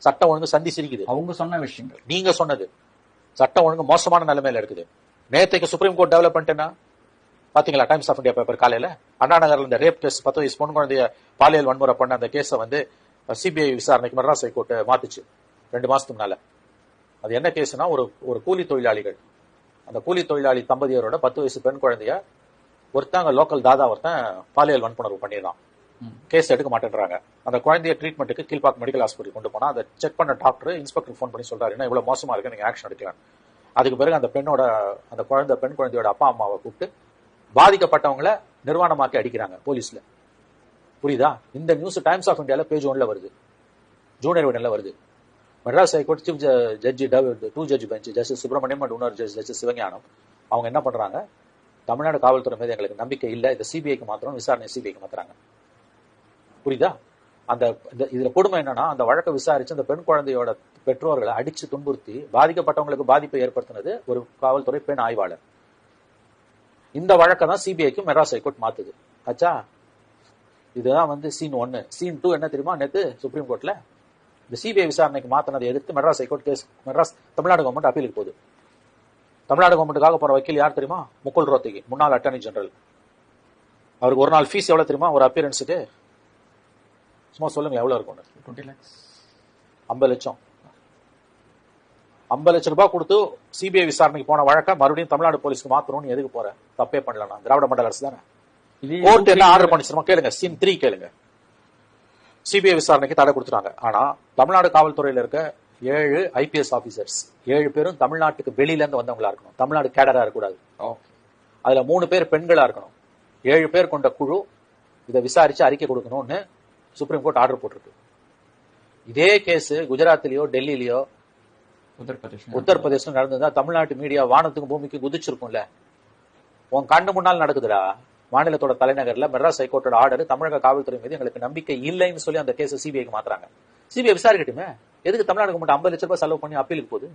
சட்டம் ஒழுங்கு சந்தி சிரிக்குது. அவங்க சொன்ன விஷயங்கள். நீங்க சொன்னது. சட்டம் ஒழுங்கு மோசமான நிலைமையில இருக்குது. நேத்தைக்கு சுப்ரீம் கோர்ட் டெவலப் பண்ணிட்டேன்னா பாத்தீங்களா டைம்ஸ் ஆஃப் இந்தியா பேப்பர் காலையில? அண்ணா நகர்ல இந்த ரேப் கேஸ் பத்து வயசு பொண்ணு குழந்தைய பாலியல் வன்முறை பண்ண அந்த கேஸை வந்து சிபிஐ விசாரணைக்கு மெட்ராஸ் ஹைகோர்ட் மாத்துச்சு. ரெண்டு மாசத்துக்கு முன்னால. அது என்ன கேஸ்னா ஒரு ஒரு கூலி தொழிலாளிகள். அந்த கூலி தொழிலாளி தம்பதியரோட பத்து வயசு பெண் குழந்தைய ஒருத்தங்க லோக்கல் தாதா ஒருத்தன் பாலியல் வன்புணர்வு ம். கேஸ் எடுக்க மாட்டேன்றாங்க. அந்த குழந்தைய ட்ரீட்மெண்ட்டுக்கு கீழ்பாக் மெடிக்கல் ஹாஸ்பிட்டல் கொண்டு போனா அதை செக் பண்ண டாக்டர் இன்ஸ்பெக்டர் ஃபோன் பண்ணி சொல்றாரு என்ன இவ்வளவு மோசமா இருக்கு? நீங்க ஆக்ஷன் எடுக்கலாம் அதுக்கு பிறகு அந்த பெண்ணோட அந்த குழந்தை பெண் குழந்தையோட அப்பா அம்மாவை கூப்பிட்டு பாதிக்கப்பட்டவங்கள நிர்வாணமாக்கி அடிக்கிறாங்க போலீஸ்ல. புரியுதா? இந்த நியூஸ் டைம்ஸ் ஆஃப் இந்தியால பேஜ் ஒன்ல வருது. ஜூனியர் உடனில் வருது. Madras high court chief judge two judge bench justice Subramaniam and இன்னொரு ஜட்ஜ் ஜஸ்டிஸ் சிவஞானம். அவங்க என்ன பண்றாங்க? தமிழ்நாடு காவல்துறை மீது எங்களுக்கு நம்பிக்கை இல்லை. இந்த சிபிஐக்கு மாத்திரம் விசாரணை சிபிஐக்கு மாத்துறாங்க. புரியுதா? அந்த இந்த இதுல கொடுமை என்னன்னா அந்த வழக்கை விசாரிச்சு அந்த பெண் குழந்தையோட பெற்றோர்களை அடிச்சு துன்புறுத்தி பாதிக்கப்பட்டவங்களுக்கு பாதிப்பை ஏற்படுத்தினது ஒரு காவல்துறை பெண் ஆய்வாளர். இந்த வழக்கை தான் சிபிஐக்கு மெட்ராஸ் ஹைகோர்ட் மாத்துது. ஆச்சா இதுதான் வந்து சீன் ஒன்னு. சீன் டூ என்ன தெரியுமா? நேத்து சுப்ரீம் கோர்ட்ல இந்த சிபிஐ விசாரணைக்கு மாத்தினதை எதிர்த்து Madras high court case Madras Tamil Nadu government அப்பீலுக்கு போகுது. தமிழ்நாடு கவர்மெண்ட்டுக்காக போற வக்கீல் யார் தெரியுமா? முகுல் ரோத்தகி முன்னாள் அட்டர்னி ஜெனரல் அவருக்கு ஒரு நாள் ஃபீஸ் எவ்வளவு தெரியுமா? ஒரு அப்பியரன்ஸுக்கு சும்மா சொல்லுங்க எவ்வளவு இருக்கும் டுவெண்ட்டி லேக்ஸ் ஐம்பது லட்சம். ஐம்பது லட்சம் ரூபாய் கொடுத்து சிபிஐ விசாரணைக்கு போன வழக்க மறுபடியும் தமிழ்நாடு போலீஸ்க்கு மாத்தணும்னு எதுக்கு போற? தப்பே பண்ணல திராவிட மண்டல அரசு தானே? கோர்ட் என்ன ஆர்டர் பண்ணிச்சிருமா கேளுங்க. சீன் த்ரீ கேளுங்க. சிபிஐ விசாரணைக்கு தடை கொடுத்துறாங்க ஆனா தமிழ்நாடு காவல்துறையில இருக்க ஏழு ஐபிஎஸ் ஆபீசர்ஸ் ஏழு பேரும் தமிழ்நாட்டுக்கு வெளியில இருந்து வந்தவங்களா இருக்கணும். தமிழ்நாடு கேடரா இருக்கக்கூடாது. அதுல மூணு பேர் பெண்களா இருக்கணும். ஏழு பேர் கொண்ட குழு இதை விசாரிச்சு அறிக்கை கொடுக்கணும்னு சுப்ரீம் கோர்ட் ஆர்டர் போட்டிருக்கு. இதே கேஸ் குஜராத்லயோ உத்தரப்பிரதேஷ் உத்தரப்பிரதேசம் நடந்ததா தமிழ்நாட்டு மீடியா வானத்துக்கும் பூமிக்கு குதிச்சிருக்கும்ல. உன் கண்ணு முன்னால் நடக்குதுடா. மாநிலத்தோட தலைநகர்ல மெட்ராஸ் ஹைகோர்ட்டோட ஆர்டர் தமிழக காவல்துறை மீது எங்களுக்கு நம்பிக்கை இல்லைன்னு சொல்லி அந்த கேஸ் சிபிஐக்கு மாத்துறாங்க. சிபிஐ விசாரிக்கட்டுமே. எதுக்கு தமிழ்நாடு கவர்மெண்ட் ஐம்பது லட்ச ரூபாய் செலவு பண்ணி அப்பீலுக்கு போகுது?